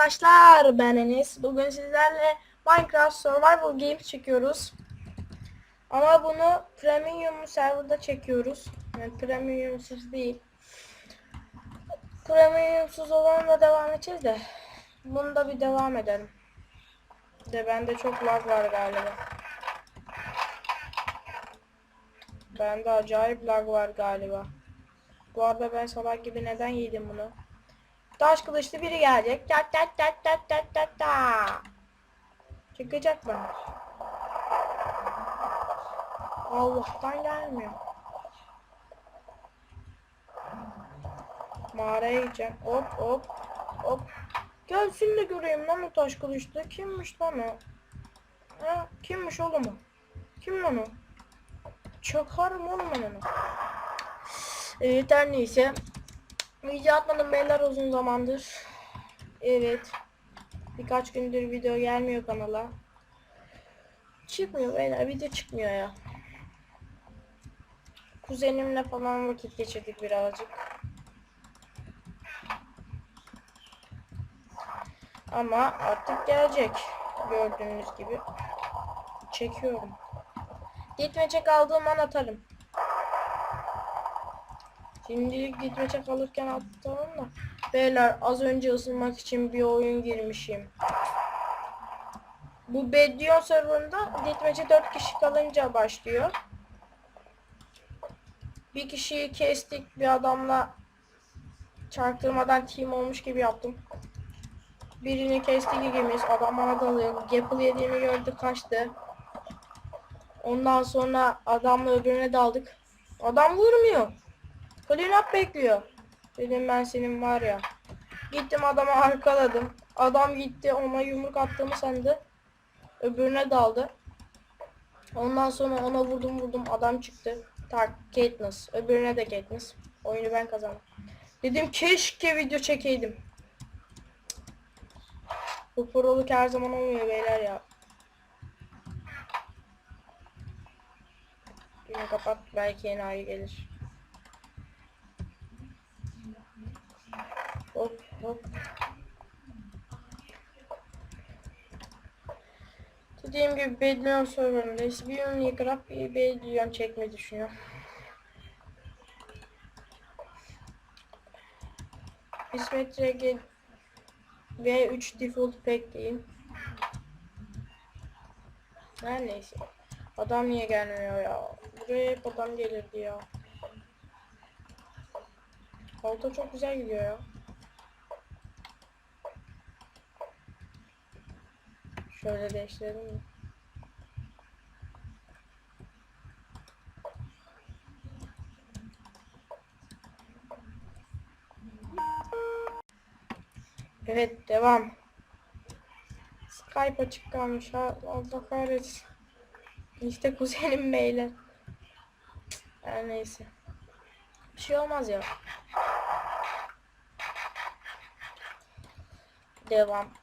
arkadaşlar ben Enes. Bugün sizlerle Minecraft Survival Games çekiyoruz. Ama bunu premium serverda çekiyoruz. Yani premiumsuz değil. Premiumsuz olanla devam edeceğiz de. Bunda bir devam edelim. De bende çok lag var galiba. Bende acayip lag var galiba. Bu arada ben salak gibi neden yedim bunu? Taş kılıçlı biri gelecek. Tak tak tak tak tak tak tak. Çıkacak bana. Allah'tan gelmiyor. Mağaraya gideceğim. Hop hop hop. Gelsin de göreyim lan o taş kılıçlı. Kimmiş lan o? Ha, kimmiş oğlum o? Kim lan o? Çakarım oğlum onu. Evet her neyse. Video atmadım beyler uzun zamandır. Evet. Birkaç gündür video gelmiyor kanala. Çıkmıyor beyler video çıkmıyor ya. Kuzenimle falan vakit geçirdik birazcık. Ama artık gelecek. Gördüğünüz gibi. Çekiyorum. Gitmecek aldığım an atarım. Şimdilik gitmece kalırken atalım da. Beyler az önce ısınmak için bir oyun girmişim. Bu Bedion serverında gitmece 4 kişi kalınca başlıyor. Bir kişiyi kestik bir adamla çarptırmadan team olmuş gibi yaptım. Birini kestik ikimiz. Adam bana dalıyor. Gapple yediğimi gördü kaçtı. Ondan sonra adamla öbürüne daldık. Adam vurmuyor. Clean up bekliyor. Dedim ben senin var ya. Gittim adama arkaladım. Adam gitti ona yumruk attığımı sandı. Öbürüne daldı. Ondan sonra ona vurdum vurdum adam çıktı. Tak Katniss. Öbürüne de Katniss. Oyunu ben kazandım. Dedim keşke video çekeydim. Bu proluk her zaman olmuyor beyler ya. Yine kapat belki yeni ay gelir. Hop. Dediğim gibi Bedlion serverındayız. Bir ön yıkırıp bir Bedlion çekmeyi düşünüyorum. İsmet Rege V3 default pack diyeyim. Her neyse. Adam niye gelmiyor ya? Buraya hep adam gelirdi ya. Koltuğu çok güzel gidiyor ya. Şöyle değiştirelim mi? Evet devam. Skype açık kalmış ha. Allah kahretsin. İşte kuzenim beyler. Her neyse. Bir şey olmaz ya. Devam.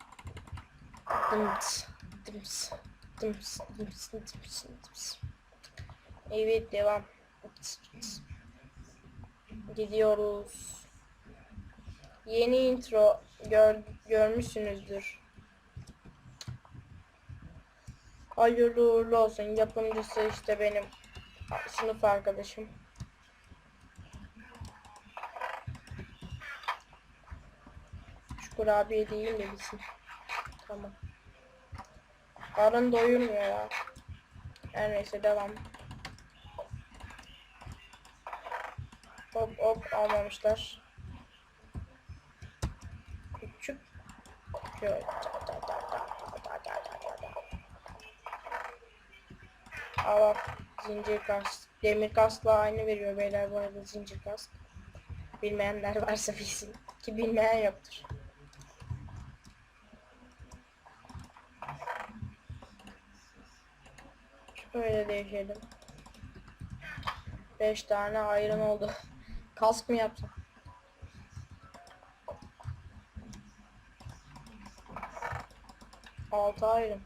Evet devam. Gidiyoruz. Yeni intro gör, görmüşsünüzdür. Hayırlı uğurlu olsun. Yapımcısı işte benim sınıf arkadaşım. Şu kurabiye değil de bilsin. Tamam. Karın doyurmuyor ya. Her neyse devam. Hop hop almamışlar. Küçük. Şöyle. Aa zincir kask. Demir kaskla aynı veriyor beyler bu arada zincir kask. Bilmeyenler varsa bilsin. Ki bilmeyen yoktur. Şöyle değişelim. 5 tane ayrım oldu. Kask mı yapsam? Altı ayrım.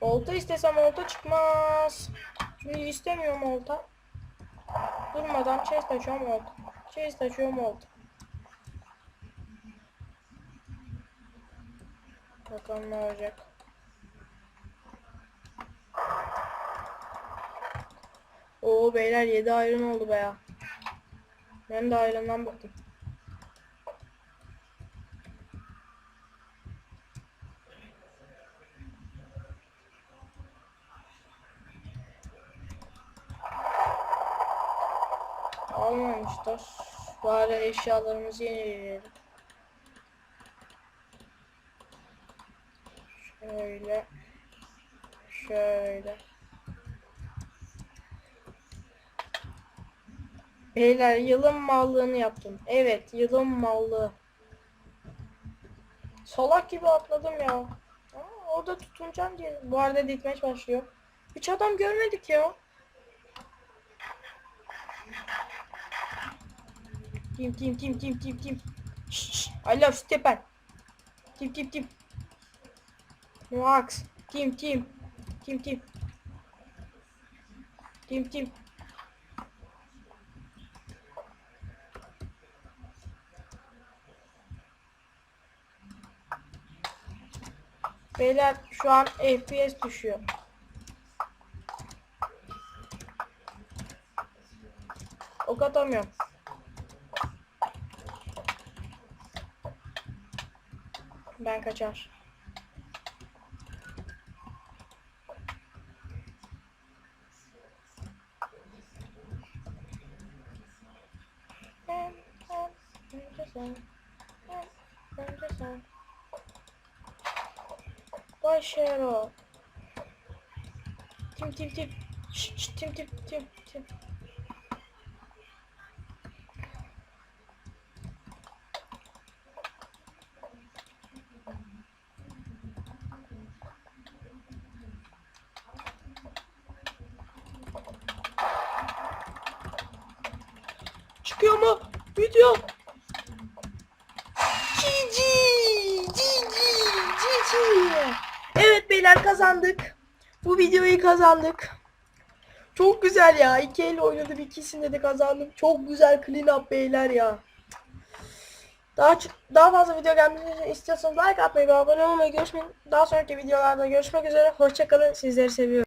Olta istesem olta çıkmaz. Şimdi istemiyorum olta. Durmadan chest açıyorum oldu. Chest açıyorum oldu. Bakalım ne olacak. Oo beyler 7 ayrın oldu be. Ben de ayrından bıktım. Almamışlar. Bari eşyalarımızı yenileyelim. Şöyle. Şöyle. Beyler yılın mallığını yaptım. Evet yılın mallığı. Salak gibi atladım ya. Aa, orada tutunacağım diye. Bu arada ditmeç başlıyor. Hiç adam görmedik ya. Kim kim kim kim kim kim. Şşş. şş. I love Stepan. Kim kim kim. Max. Kim kim. Kim kim. Kim kim. Beyler şu an FPS düşüyor. Ok atamıyorum. Ben kaçar. Sen. Önce sen. Başaro. Tim tim tim. Şşş şş, tim tim tim tim. Çıkıyor mu? Video. Beyler kazandık. Bu videoyu kazandık. Çok güzel ya. İki el oynadım. ikisinde de kazandım. Çok güzel clean up beyler ya. Daha daha fazla video gelmesini istiyorsanız like atmayı ve abone olmayı görüşmeyin. Daha sonraki videolarda görüşmek üzere. Hoşçakalın. Sizleri seviyorum.